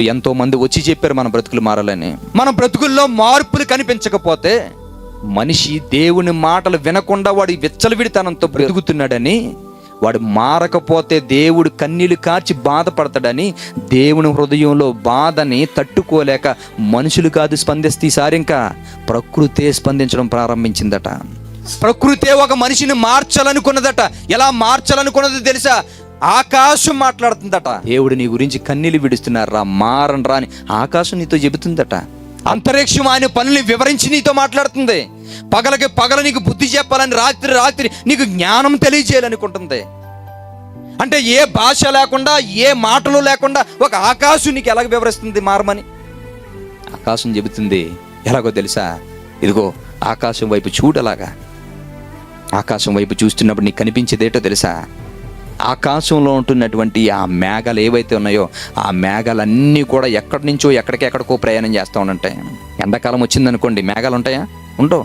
ఎంతో మంది వచ్చి చెప్పారు మన బ్రతుకులు మారాలని. మన బ్రతుకుల్లో మార్పులు కనిపించకపోతే మనిషి దేవుని మాటలు వినకుండా వాడి విచ్చలవిడితనంతో బ్రతుకుతున్నాడని వాడు మారకపోతే దేవుడు కన్నీళ్ళు కార్చి బాధపడతాడని దేవుని హృదయంలో బాధని తట్టుకోలేక మనుషులు కాదు స్పందిస్తే ఈసారి ఇంకా ప్రకృతే స్పందించడం ప్రారంభించిందట. ప్రకృతే ఒక మనిషిని మార్చాలనుకున్నదట. ఎలా మార్చాలనుకున్నదో తెలుసా? ఆకాశం మాట్లాడుతుందట. దేవుడు నీ గురించి కన్నీళ్ళు విడుస్తున్నారా మారన్ రా అని ఆకాశం నీతో చెబుతుందట. అంతరిక్షం ఆయన పనుల్ని వివరించి నీతో మాట్లాడుతుంది. పగలకి పగల నీకు బుద్ధి చెప్పాలని రాత్రి రాత్రి నీకు జ్ఞానం తెలియజేయాలనుకుంటుంది. అంటే ఏ భాష లేకుండా ఏ మాటలు లేకుండా ఒక ఆకాశం నీకు ఎలాగ వివరిస్తుంది మారమని? ఆకాశం చెబుతుంది ఎలాగో తెలుసా? ఇదిగో ఆకాశం వైపు చూడలాగా ఆకాశం వైపు చూస్తున్నప్పుడు నీకు కనిపించేదేటో తెలుసా? ఆకాశంలో ఉంటున్నటువంటి ఆ మేఘాలు ఏవైతే ఉన్నాయో ఆ మేఘాలన్నీ కూడా ఎక్కడి నుంచో ఎక్కడికి ఎక్కడికో ప్రయాణం చేస్తూ ఉంటాయి ఎండాకాలం వచ్చిందనుకోండి మేఘాలు ఉంటాయా? ఉండవు.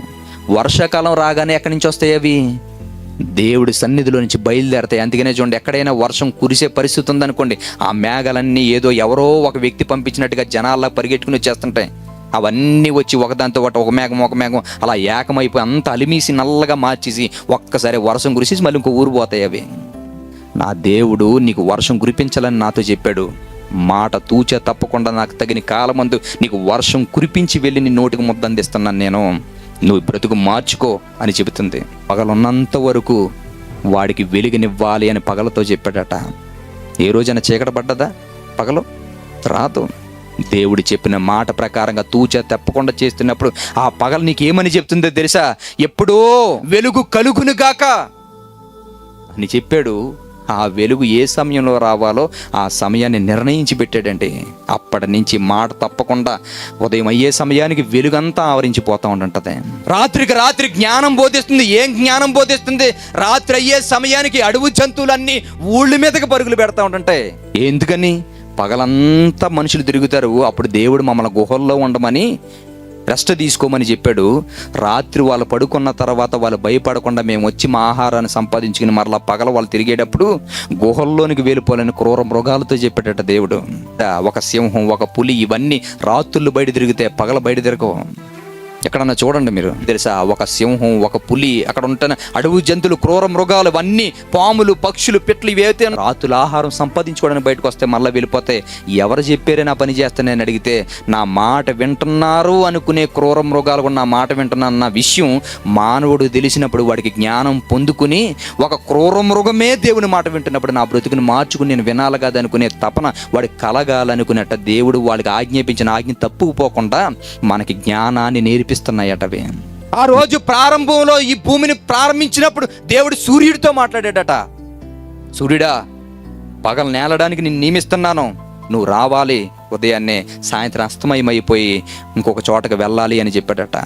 వర్షాకాలం రాగానే ఎక్కడి నుంచి వస్తాయి అవి? దేవుడి సన్నిధిలో నుంచి బయలుదేరతాయి. అందుకనే చూడండి ఎక్కడైనా వర్షం కురిసే పరిస్థితి ఉందనుకోండి ఆ మేఘాలన్నీ ఏదో ఎవరో ఒక వ్యక్తి పంపించినట్టుగా జనాల్లా పరిగెట్టుకుని వచ్చేస్తుంటాయి. అవన్నీ వచ్చి ఒకదాంతో ఒకటి ఒక మేఘం ఒక మేఘం అలా ఏకమైపోయి అంత అలిమీసి నల్లగా మార్చేసి ఒక్కసారి వర్షం కురిసేసి మళ్ళీ ఇంకో ఊరు పోతాయి అవి. నా దేవుడు నీకు వర్షం కురిపించాలని నాతో చెప్పాడు. మాట తూచే తప్పకుండా నాకు తగిన కాలమందు నీకు వర్షం కురిపించి వెళ్ళి నీ నోటికి ముద్ద అందిస్తున్నాను నేను. నువ్వు బ్రతుకు మార్చుకో అని చెబుతుంది. పగలున్నంత వరకు వాడికి వెలుగునివ్వాలి అని పగలతో చెప్పాడట. ఏ రోజైనా చీకట పడ్డదా? పగలు? రాదు. దేవుడు చెప్పిన మాట ప్రకారంగా తూచా తప్పకుండా చేస్తున్నప్పుడు ఆ పగలు నీకేమని చెప్తుందో తెలుసా? ఎప్పుడో వెలుగు కలుగును గాక అని చెప్పాడు. ఆ వెలుగు ఏ సమయంలో రావాలో ఆ సమయాన్ని నిర్ణయించి పెట్టాడండి అప్పటి నుంచి మాట తప్పకుండా ఉదయం అయ్యే సమయానికి వెలుగంతా ఆవరించిపోతూ ఉంటుంటది. రాత్రికి రాత్రి జ్ఞానం బోధిస్తుంది. ఏం జ్ఞానం బోధిస్తుంది? రాత్రి అయ్యే సమయానికి అడవు జంతువులన్నీ ఊళ్ళ మీదకి పరుగులు పెడతా ఉంటుంటాయి ఎందుకని? పగలంతా మనుషులు తిరుగుతారు. అప్పుడు దేవుడు మమ్మల్ని గుహల్లో ఉండమని రెస్ట్ తీసుకోమని చెప్పాడు. రాత్రి వాళ్ళు పడుకున్న తర్వాత వాళ్ళు భయపడకుండా మేము వచ్చి మా ఆహారాన్ని సంపాదించుకుని మరలా పగల వాళ్ళు తిరిగేటప్పుడు గుహల్లోనికి వెళ్ళిపోవాలని క్రూర మృగాలతో చెప్పాడట దేవుడు. ఒక సింహం ఒక పులి ఇవన్నీ రాత్రులు బయట తిరిగితే పగల బయట తిరగవు. ఎక్కడన్నా చూడండి మీరు. తెలుసా? ఒక సింహం ఒక పులి అక్కడ ఉంటున్న అడవి జంతువులు క్రూర మృగాలు ఇవన్నీ పాములు పక్షులు పిట్లు ఇవైతే రాత్రులు ఆహారం సంపాదించుకోవడానికి బయటకు వస్తే మళ్ళీ వెళ్ళిపోతే ఎవరు చెప్పారే నా పని చేస్తానని అడిగితే నా మాట వింటున్నారు అనుకునే క్రూర మృగాలు కూడా నా మాట వింటున్నాన్న విషయం మానవుడు తెలిసినప్పుడు వాడికి జ్ఞానం పొందుకుని ఒక క్రూర మృగమే దేవుని మాట వింటున్నప్పుడు నా బ్రతుకుని మార్చుకుని నేను వినాలి కాదనుకునే తపన వాడి కలగాలనుకునేట దేవుడు వాడికి ఆజ్ఞాపించిన ఆజ్ఞ తప్పుకుపోకుండా మనకి జ్ఞానాన్ని నేర్పి నేర్పిస్తున్నాయట అవి. ఆ రోజు ప్రారంభంలో ఈ భూమిని ప్రారంభించినప్పుడు దేవుడు సూర్యుడితో మాట్లాడాడట. సూర్యుడా పగలు నేలడానికి నేను నియమిస్తున్నాను. నువ్వు రావాలి ఉదయాన్నే సాయంత్రం అస్తమయమైపోయి ఇంకొక చోటకి వెళ్ళాలి అని చెప్పాడట.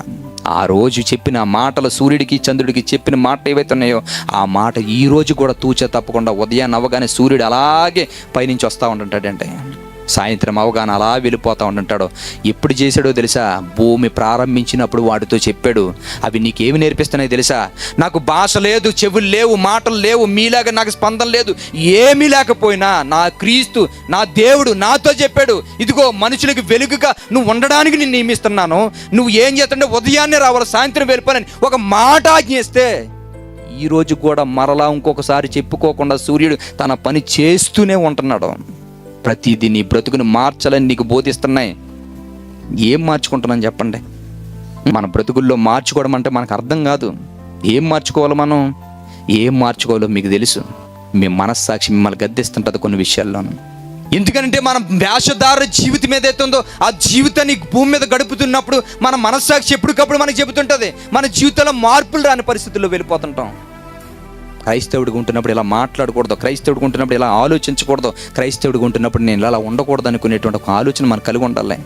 ఆ రోజు చెప్పిన మాటలు సూర్యుడికి చంద్రుడికి చెప్పిన మాట ఏవైతే ఉన్నాయో ఆ మాట ఈ రోజు కూడా తూచే తప్పకుండా ఉదయాన్ని అవ్వగానే సూర్యుడు అలాగే పైనుంచి వస్తూ ఉంటుంటాడంటే. సాయంత్రం అవగాహన అలా వెళ్ళిపోతా ఉంటుంటాడు ఎప్పుడు చేశాడో తెలుసా? భూమి ప్రారంభించినప్పుడు వాడితో చెప్పాడు. అవి నీకేమి నేర్పిస్తున్నాయి తెలుసా? నాకు భాష లేదు చెవులు లేవు మాటలు లేవు మీలాగా నాకు స్పందన లేదు. ఏమీ లేకపోయినా నా క్రీస్తు నా దేవుడు నాతో చెప్పాడు. ఇదిగో మనుషులకి వెలుగుగా నువ్వు ఉండడానికి నేను నియమిస్తున్నాను. నువ్వు ఏం చేస్తుంటే ఉదయాన్నే రావాలి సాయంత్రం వెళ్ళిపోనని ఒక మాట ఆజ్ఞేస్తే ఈరోజు కూడా మరలా ఇంకొకసారి చెప్పుకోకుండా సూర్యుడు తన పని చేస్తూనే ఉంటున్నాడు. ప్రతిదీ నీ బ్రతుకుని మార్చాలని నీకు బోధిస్తున్నాయి. ఏం మార్చుకుంటున్నాను చెప్పండి. మన బ్రతుకుల్లో మార్చుకోవడం అంటే మనకు అర్థం కాదు. ఏం మార్చుకోవాలి మనం? ఏం మార్చుకోవాలో మీకు తెలుసు. మీ మనస్సాక్షి మిమ్మల్ని గద్దిస్తుంటుంది కొన్ని విషయాల్లోనూ. ఎందుకంటే మనం వేషధార జీవితం ఏదైతే ఉందో ఆ జీవితాన్ని భూమి మీద గడుపుతున్నప్పుడు మన మనస్సాక్షి ఎప్పటికప్పుడు మనకు చెబుతుంటుంది. మన జీవితంలో మార్పులు రాని పరిస్థితుల్లో వెళ్ళిపోతుంటాం. క్రైస్తవుడిగా ఉంటున్నప్పుడు ఇలా మాట్లాడకూడదు క్రైస్తవుడిగా ఉంటున్నప్పుడు ఇలా ఆలోచించకూడదు క్రైస్తవుడిగా ఉంటున్నప్పుడు నేను ఇలా ఉండకూడదు అనుకునేటువంటి ఒక ఆలోచన మనకు కలిగి ఉండాలి.